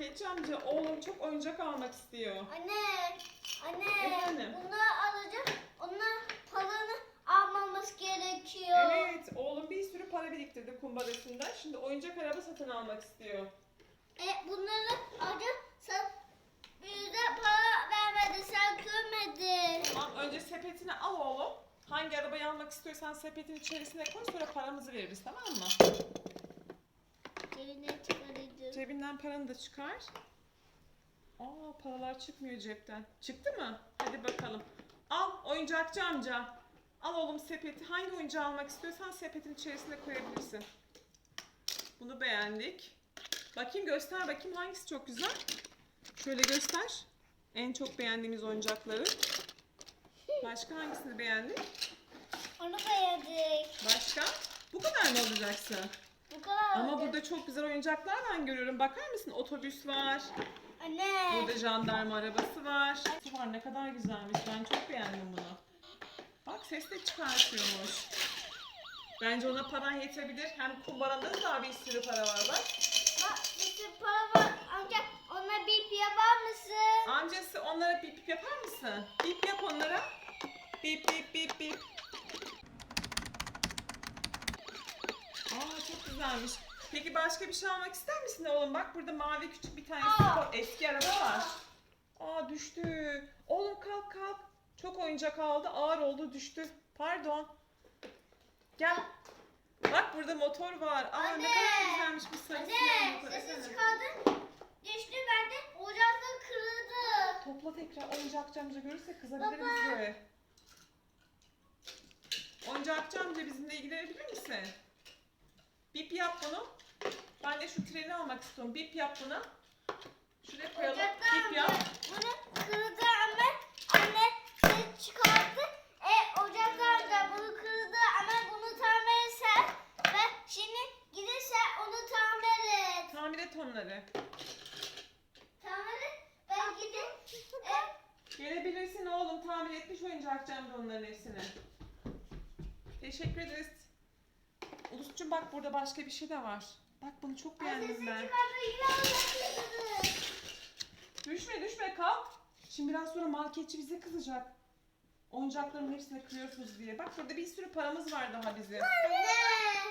Marketçi amca oğlum çok oyuncak almak istiyor. Anne, anne. Efendim? Bunları alacağım. Onlar paranı almamız gerekiyor. Evet oğlum bir sürü para biriktirdi kumbarasında. Şimdi oyuncak araba satın almak istiyor. E, bunları alacağım. Sen bize para vermedin. Sen görmedin. Tamam önce sepetini al oğlum. Hangi arabayı almak istiyorsan sepetin içerisine koy sonra paramızı veririz tamam mı? Cebinden paranı da çıkar. Aa paralar çıkmıyor cepten. Çıktı mı? Hadi bakalım. Al oyuncakçı amca. Al oğlum sepeti. Hangi oyuncağı almak istiyorsan sepetin içerisine koyabilirsin. Bunu beğendik. Bakayım göster bakayım hangisi çok güzel. Şöyle göster. En çok beğendiğimiz oyuncakları. Başka hangisini beğendin? Onu beğendik. Başka? Bu kadar mı alacaksın? Bu kadar. Ama burada çok güzel oyuncaklar ben görüyorum. Bakar mısın? Otobüs var. Anne. Burada jandarma arabası var. Su var ne kadar güzelmiş. Ben çok beğendim bunu. Bak ses de çıkartıyormuş. Bence ona paran yetebilir. Hem kumbaranda da daha bir sürü para var bak. Bak bir sürü para var. Amca ona bir yapar mısın? Amcası onlara bip bip yapar mısın? Bip yap onlara. Bip bip bip bip. Aa çok güzelmiş. Peki başka bir şey almak ister misin oğlum? Bak burada mavi küçük bir tane Aa. eski araba var. Aa düştü. Oğlum kalk kalk. Çok oyuncak aldı. Ağır oldu düştü. Pardon. Gel. Bak burada motor var. Aa ne Anne. kadar güzelmiş bir sarı siyah Anne sesi çıkardın. Düştü bende. Ocakta kırıldı. Topla tekrar oyuncakçı amca görürse kızabilir Baba. bize. Oyuncakçı amca bizimle ilgilenebilir misin? Bip yap bunu. Ben de şu treni almak istiyorum. Bip yap bunu. Şuraya koyalım. Ocakta Bip yap. Bunu kırıldı ama anne ses çıkardı. E ocakta amca bunu kırıldı ama bunu tamir etsen ve şimdi giderse onu tamir et. Tamir et onları. Tamir et. Ben gidip e, Gelebilirsin oğlum. Tamir etmiş oyuncakçı amca onların hepsini. Teşekkür ederiz. Ulus'cum bak burada başka bir şey de var. Bak bunu çok beğendim ben. Düşme düşme kalk. Şimdi biraz sonra marketçi bize kızacak. Oyuncakların hepsini kırıyorsunuz diye. Bak burada bir sürü paramız var daha bizim. Anne.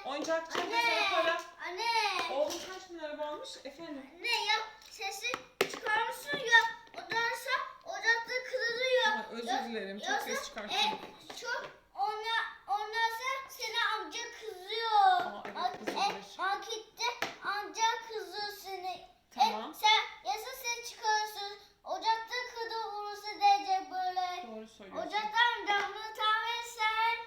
Oyuncakçı Anne. sana para. Anne. Oğlum kaç bin araba almış? Efendim? Ne ya sesi çıkarmışsın ya. Odansa ocakta kırılıyor. Ha, özür dilerim. Çok ses çıkarttım. E, çok ona ondansa seni amca kızıyor. Aa, evet, Bak, kızabilir. e, markette amca kızıyor seni. Tamam. E, sen yasa ses çıkarırsın. Ocakta kırdı burası diyecek böyle. Doğru söylüyorsun. Ocakta amca bunu tamir etsen.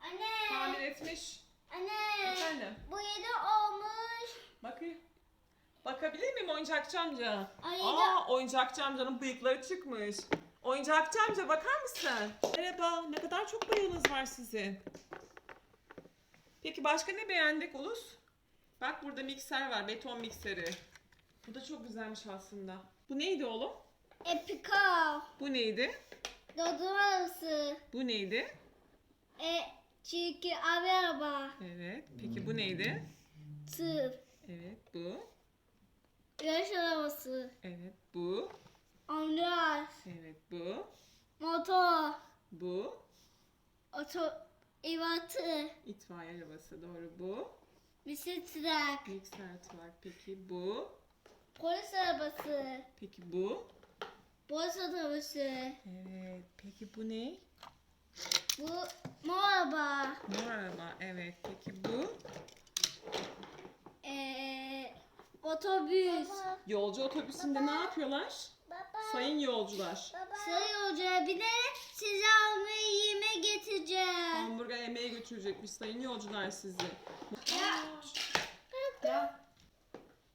Anne. Tamir etmiş. Anne. Efendim? Bu yeni olmuş. Bakayım. Bakabilir miyim oyuncakçı amca? Ay, Aa oyuncakçı amcanın bıyıkları çıkmış. Oyuncakçı amca bakar mısın? Merhaba. Ne kadar çok bıyığınız var sizin. Peki başka ne beğendik Ulus? Bak burada mikser var. Beton mikseri. Bu da çok güzelmiş aslında. Bu neydi oğlum? Epika. Bu neydi? Dodurası. Bu neydi? E çünkü araba. Evet. Peki bu neydi? Tır. Evet bu. Yarış arabası. Evet bu. Ambulans. Evet bu. Motor. Bu. Oto. İvatı. İtfaiye arabası doğru bu. Bisiklet. Mikser trak peki bu. Polis arabası. Peki bu. Polis arabası. Evet. Peki bu ne? Bu mor araba. Mor araba. Evet. Peki bu. E, otobüs. Yolcu otobüsünde ne yapıyorlar? Sayın yolcular. Sıra yolcuya binerek sizi almaya yemek getireceğim. Hamburger yemeğe götürecekmiş sayın yolcular sizi. Ya. Ya.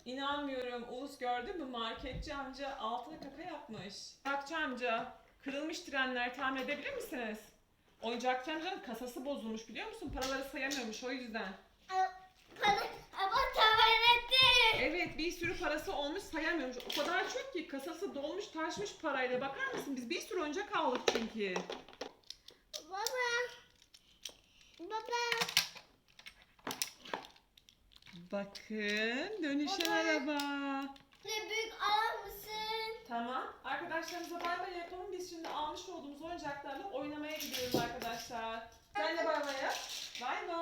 İnanmıyorum. Ulus gördün mü? Marketçi amca altına kaka yapmış. Oyuncakçı amca. Kırılmış trenler tamir edebilir misiniz? Oyuncakçı amcanın kasası bozulmuş biliyor musun? Paraları sayamıyormuş o yüzden. Evet bir sürü parası olmuş sayamıyormuş. O kadar çok ki kasası dolmuş taşmış parayla. Bakar mısın? Biz bir sürü oyuncak aldık çünkü. Baba. Baba. Bakın dönüşen Baba. araba. Ne büyük alır mısın? Tamam. Arkadaşlarımıza bay bay yapalım. Biz şimdi almış olduğumuz oyuncaklarla oynamaya gidiyoruz arkadaşlar. Sen de bay bay yap. Bay bay.